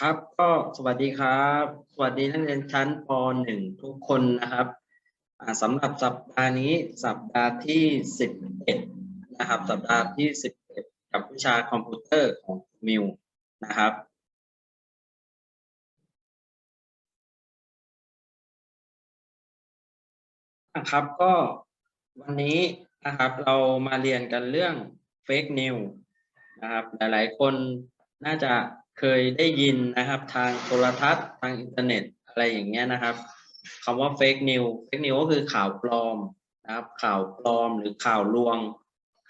ครับก็สวัสดีครับ สวัสดีนักเรียนชั้นป .1 ทุกคนนะครับสำหรับสัปดาห์นี้สัปดาห์ที่ 11 นะครับ สัปดาห์ที่ 11 กับวิชาคอมพิวเตอร์ของมิวนะครับนะครับก็วันนี้นะครับเรามาเรียนกันเรื่อง Fake News นะครับหลายๆ คนน่าจะ เคยได้ยินนะครับ ทางโทรทัศน์ทางอินเทอร์เน็ตอะไรอย่างเงี้ยนะครับคำว่า Fake News Fake News ก็คือข่าวปลอมนะครับ ข่าวปลอมหรือข่าวลวง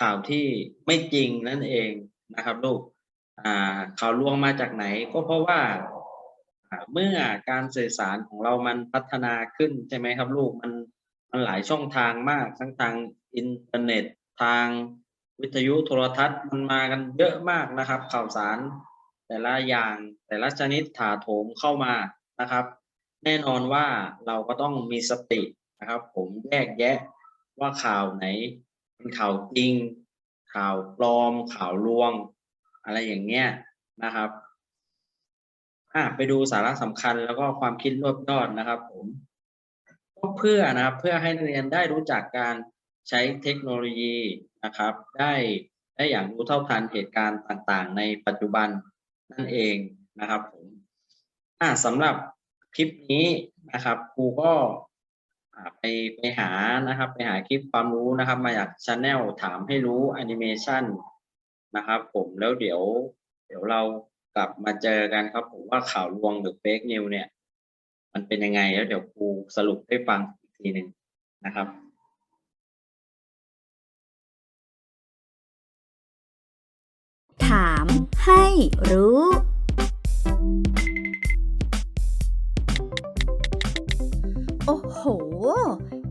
ข่าวที่ไม่จริงนั่นเองนะครับลูกข่าวลวงมาจากไหนก็เพราะว่าเมื่อการสื่อสารของเรามันพัฒนาขึ้นใช่ไหมครับลูกมันมันหลายช่องทางมากทั้งทางอินเทอร์เน็ตทางวิทยุโทรทัศน์มันมากันเยอะมากนะครับ ข่าวสาร แต่ละอย่างแต่ละชนิดถาโถมเข้ามานะครับ แน่นอนว่าเราก็ต้องมีสตินะครับ ผมแยกแยะว่าข่าวไหนเป็นข่าวจริง ข่าวปลอม ข่าวลวง อะไรอย่างเงี้ยนะครับอะไปดูสาระสำคัญแล้วก็ความคิดรวบยอดนะครับ ผมเพื่อนะครับเพื่อให้นักเรียนได้รู้จักการใช้เทคโนโลยีนะครับ ได้ได้อย่างรู้เท่าทันเหตุการณ์ต่างๆ ในปัจจุบัน นั่นเองนะครับผมอ่าสำหรับคลิปนี้นะครับครูก็ไปไปหานะครับ ไปหาคลิปความรู้นะครับ มาจากช anel ถามให้รู้แอนิเมชันนะครับ ผมแล้วเดี๋ยว เดี๋ยวเรากลับมาเจอกันครับ ผมว่าข่าวลวงหรือเฟกนิวเนี่ย มันเป็นยังไงแล้วเดี๋ยวครูสรุปให้ฟังอีกทีหนึ่งนะครับ ถามให้รู้ โอ้โห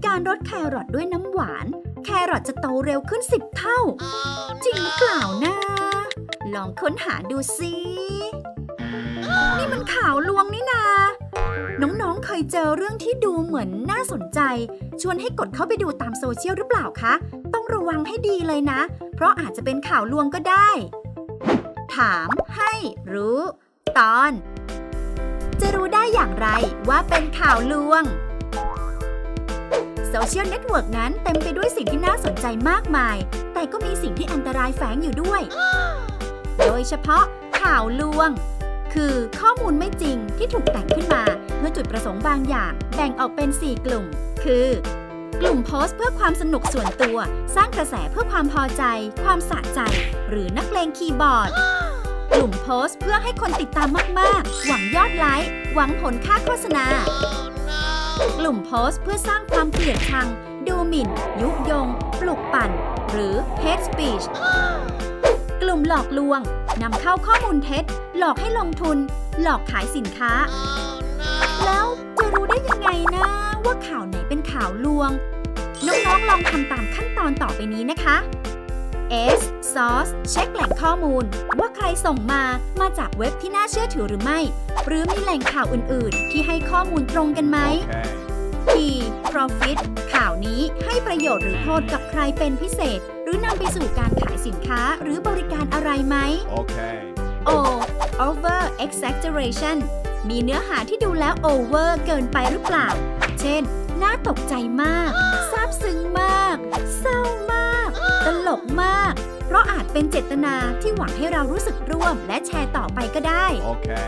การรดแครอทด้วยน้ำหวาน แครอทจะโตเร็วขึ้นสิบเท่า จริงหรือเปล่านะ ลองค้นหาดูสินี่มันข่าวลวงนี่นา น้องๆ เคยเจอเรื่องที่ดูเหมือนน่าสนใจ ชวนให้กดเข้าไปดูตามโซเชียลหรือเปล่าคะ ต้องระวังให้ดีเลยนะ เพราะอาจจะเป็นข่าวลวงก็ได้ ถามให้รู้ ตอน จะรู้ได้อย่างไรว่าเป็นข่าวลวงโซเชียลเน็ตเวิร์กนั้นเต็มไปด้วยสิ่งที่น่าสนใจมากมาย แต่ก็มีสิ่งที่อันตรายแฝงอยู่ด้วย โดยเฉพาะข่าวลวง คือข้อมูลไม่จริงที่ถูกแต่งขึ้นมา เพื่อจุดประสงค์บางอย่าง แบ่งออกเป็น 4 กลุ่ม คือ กลุ่มโพสต์เพื่อความสนุกส่วนตัว สร้างกระแสเพื่อความพอใจ ความสะใจ หรือนักเลงคีย์บอร์ด กลุ่มโพสต์เพื่อให้คนติดตามมาก ๆ หวังยอดไลค์ หวังผลค่าโฆษณา กลุ่มโพสต์เพื่อสร้างความเกลียดชัง ดูหมิ่น ยุยง ปลุกปั่น หรือ hate speech กลุ่มหลอกลวงนำเข้าข้อมูลเท็จ หลอกให้ลงทุน หลอกขายสินค้า ว่าข่าวไหนเป็นข่าวลวง น้องๆลองทำตามขั้นตอนต่อไปนี้นะคะ S Source เช็คแหล่งข้อมูล ว่าใครส่งมา มาจากเว็บที่น่าเชื่อถือหรือไม่ หรือมีแหล่งข่าวอื่นๆ ที่ให้ข้อมูลตรงกันไหม P Profit ข่าวนี้ให้ประโยชน์หรือโทษกับใครเป็นพิเศษ หรือนำไปสู่การขายสินค้าหรือบริการอะไรไหม Okay. O over exaggeration มีเนื้อหาที่ดูแล้ว over เกินไปหรือเปล่า เช่น น่าตกใจมาก ซาบซึ้งมาก เศร้ามาก ตลกมาก เพราะอาจเป็นเจตนาที่หวังให้เรารู้สึกร่วมและแชร์ต่อไปก็ได้ Okay.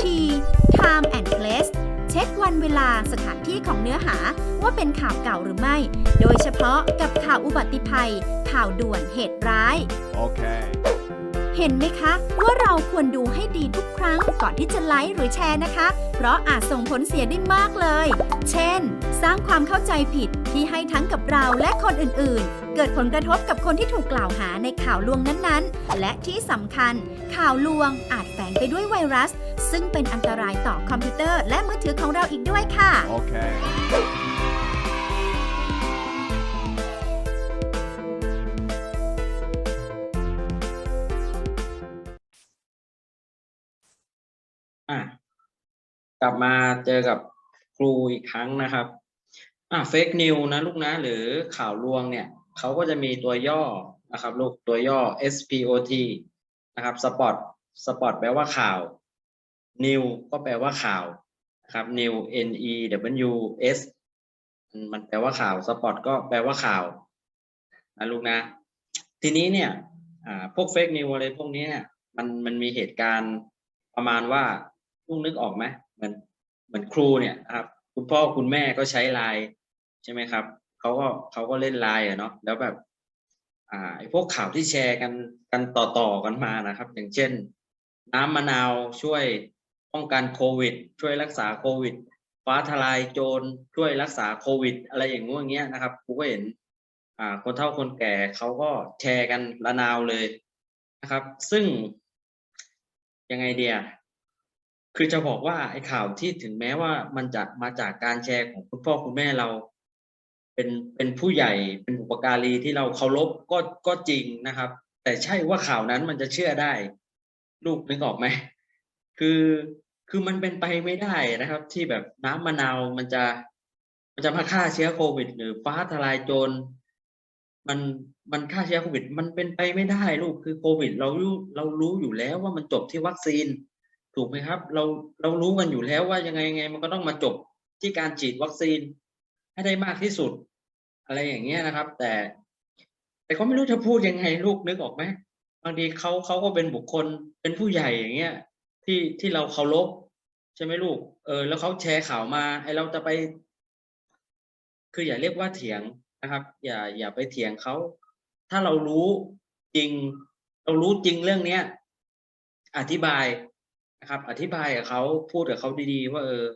T time and place เช็ควันเวลาสถานที่ของเนื้อหาว่าเป็นข่าวเก่าหรือไม่ โดยเฉพาะกับข่าวอุบัติภัย ข่าวด่วนเหตุร้าย Okay. เห็นไหมคะว่าเราควรดูให้ดีทุกครั้งก่อนที่จะไลค์หรือแชร์นะคะ เพราะอาจส่งผลเสียได้มากเลย เช่น สร้างความเข้าใจผิดที่ให้ทั้งกับเราและคนอื่นๆ เกิดผลกระทบกับคนที่ถูกกล่าวหาในข่าวลวงนั้นๆ และที่สำคัญ ข่าวลวงอาจแฝงไปด้วยไวรัส ซึ่งเป็นอันตรายต่อคอมพิวเตอร์และมือถือของเราอีกด้วยค่ะ Okay. อะกลับมาเจอกับครูอีกครั้งนะครับ อะเฟกนิวนะลูกนะหรือข่าวลวงเนี่ยเขาก็จะมีตัวย่อนะครับลูกตัวย่อ SPOT นะครับ Spot Spot แปลว่าข่าว new ก็แปลว่าข่าวนะครับ new n e w s มันแปลว่าข่าว spot ก็แปลว่าข่าวนะลูกนะ ทีนี้เนี่ยอ่าพวก fake news อะไรพวกนี้เนี่ยมันมันมีเหตุการณ์ประมาณว่า ลูกนึกออกไหมเหมือนเหมือนครูเนี่ยนะครับ คุณพ่อคุณแม่ก็ใช้ไลน์ใช่ไหมครับเขาก็เขาก็เล่นไลน์อะเนาะแล้วแบบอ่าไอ้พวกข่าวที่แชร์กันกันต่อๆกันมานะครับ อย่างเช่น น้ำมะนาวช่วยป้องกันโควิด ช่วยรักษาโควิด ฟ้าทลายโจรช่วยรักษาโควิด อะไรอย่างงู้อย่างเงี้ยนะครับครูก็เห็นอ่าคนเฒ่าคนแก่เขาก็แชร์กันระนาวเลยนะครับ ซึ่งยังไงเดีย คือจะบอกว่าไอ้ข่าวที่ถึงแม้ว่ามันจะมาจากการแชร์ของคุณพ่อคุณแม่เรา เป็นเป็นผู้ใหญ่เป็นบุปการีที่เราเคารพก็ก็จริงนะครับ แต่ใช่ว่าข่าวนั้นมันจะเชื่อได้ ลูกนึกออกไหมคือคือมันเป็นไปไม่ได้นะครับ ที่แบบน้ำมะนาวมันจะ มันจะมาฆ่าเชื้อโควิด หรือฟ้าทลายโจรมันมันฆ่าเชื้อโควิด มันเป็นไปไม่ได้ลูกคือโควิด เรารู้เรารู้อยู่แล้วว่ามันจบที่วัคซีน ถูกไหมครับ เราเรารู้กันอยู่แล้วว่ายังไงยังไง มันก็ต้องมาจบที่การฉีดวัคซีนให้ได้มากที่สุด อะไรอย่างเงี้ยนะครับ แต่ แต่ก็ไม่รู้จะพูดยังไงลูกนึกออกไหมบางทีเขาเขาก็เป็นบุคคลเป็นผู้ใหญ่อย่างเงี้ย ที่ที่เราเคารพใช่ไหมลูก เออ แล้วเขาแชร์ข่าวมาไอเราจะไป คืออย่าเรียกว่าเถียงนะครับ อย่าอย่าไปเถียงเขาถ้าเรารู้จริง เรารู้จริงเรื่องเนี้ย อธิบาย นะครับ อธิบายกับเขาพูดกับเขาดีๆ ว่าเออ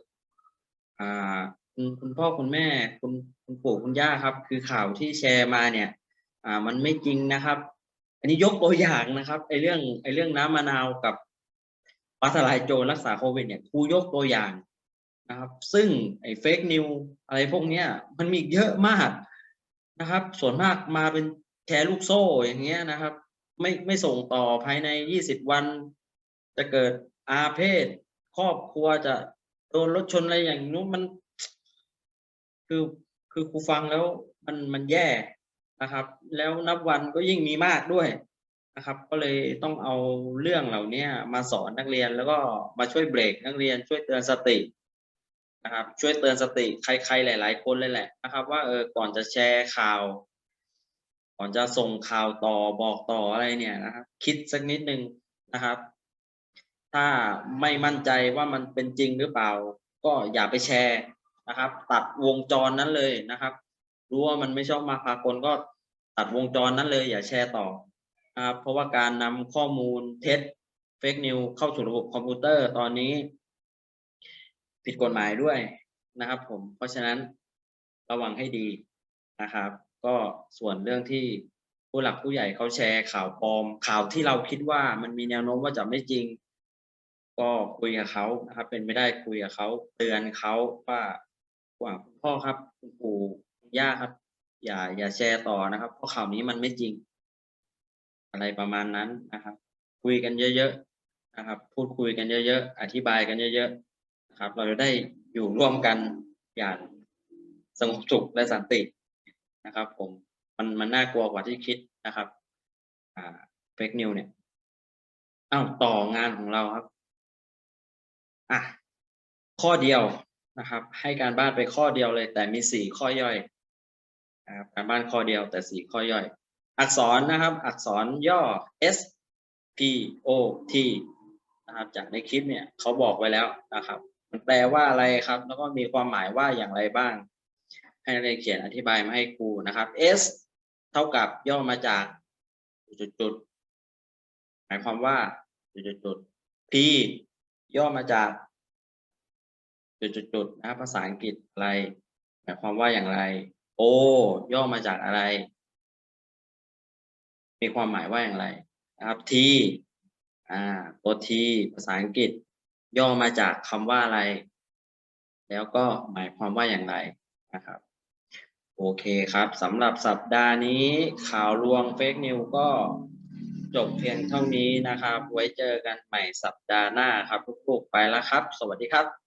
อ่าคุณคุณพ่อคุณแม่ คุณคุณปู่คุณย่าครับ คือข่าวที่แชร์มาเนี่ย อ่า มันไม่จริงนะครับ อันนี้ยกตัวอย่างนะครับไอเรื่องไอเรื่องน้ำมะนาวกับฟ้าทลายโจรรักษาโควิดเนี่ยครูยกตัวอย่างนะครับ ซึ่งไอเฟกนิวอะไรพวกเนี้ย มันมีเยอะมากนะครับ ส่วนมากมาเป็นแชร์ลูกโซ่อย่างเงี้ยนะครับ ไม่ไม่ส่งต่อภายในยี่สิบวัน จะเกิด อาเพศ ครอบครัวจะโดนรถชนอะไรอย่างนู้นมัน คือคือครูฟังแล้วมันมันแย่นะครับ แล้วนับวันก็ยิ่งมีมากด้วยนะครับ ก็เลยต้องเอาเรื่องเหล่านี้มาสอนนักเรียนแล้วก็มาช่วยเบรกนักเรียนช่วยเตือนสตินะครับ ช่วยเตือนสติใครๆหลาย ๆ คนเลยแหละนะครับ ว่าเออก่อนจะแชร์ข่าว ก่อนจะส่งข่าวต่อบอกต่ออะไรเนี่ยนะครับ คิดสักนิดนึงนะครับ ถ้าไม่มั่นใจว่ามันเป็นจริงหรือเปล่า ก็อย่าไปแชร์นะครับ ตัดวงจรนั้นเลยนะครับ รู้ว่ามันไม่ชอบมาพากลก็ตัดวงจรนั้นเลย อย่าแชร์ต่อนะครับเพราะว่าการนำข้อมูลเท็จเฟกนิวเข้าสู่ระบบคอมพิวเตอร์ตอนนี้ ผิดกฎหมายด้วยนะครับ ผมเพราะฉะนั้นระวังให้ดีนะครับ ก็ส่วนเรื่องที่ผู้หลักผู้ใหญ่เขาแชร์ข่าวปลอมข่าวที่เราคิดว่ามันมีแนวโน้มว่าจะไม่จริง ก็คุยกับเขานะครับ เป็นไม่ได้คุยกับเขาเตือนเขาว่าว่าพ่อครับคุณปู่คุณย่าครับ อย่าอย่าแชร์ต่อนะครับ เพราะข่าวนี้มันไม่จริง อะไรประมาณนั้นนะครับ คุยกันเยอะๆนะครับ พูดคุยกันเยอะๆอธิบายกันเยอะๆนะครับ เราจะได้อยู่ร่วมกันอย่างสงบสุขและสันตินะครับ ผมมันมันน่ากลัวกว่าที่คิดนะครับ อ่าเฟกนิวเนี่ยอ้าวต่องานของเราครับ อะข้อเดียวนะครับ ให้การบ้านไปข้อเดียวเลย แต่มีสี่ข้อย่อยนะครับการบ้านข้อเดียวแต่สี่ข้อย่อย อักษรนะครับ อักษรย่อ S P O T นะครับจากในคลิปเนี่ยเขาบอกไว้แล้วนะครับ มันแปลว่าอะไรครับ แล้วก็มีความหมายว่าอย่างไรบ้าง ให้นักเรียนเขียนอธิบายมาให้ครูนะครับ S เท่ากับย่อมาจากจุดๆหมายความว่าจุดๆ P ย่อมาจากจุดๆนะภาษาอังกฤษอะไร หมายความว่าอย่างไร O ย่อมาจากอะไร มีความหมายว่าอย่างไรนะครับ T อ่าตัว T ภาษาอังกฤษ ย่อมาจากคำว่าอะไร แล้วก็หมายความว่าอย่างไรนะครับ โอเคครับสำหรับสัปดาห์นี้ข่าวลวงเฟกนิวก็ จบเพียงเท่านี้นะครับ ไว้เจอกันใหม่สัปดาห์หน้าครับทุกๆไปแล้วครับ สวัสดีครับ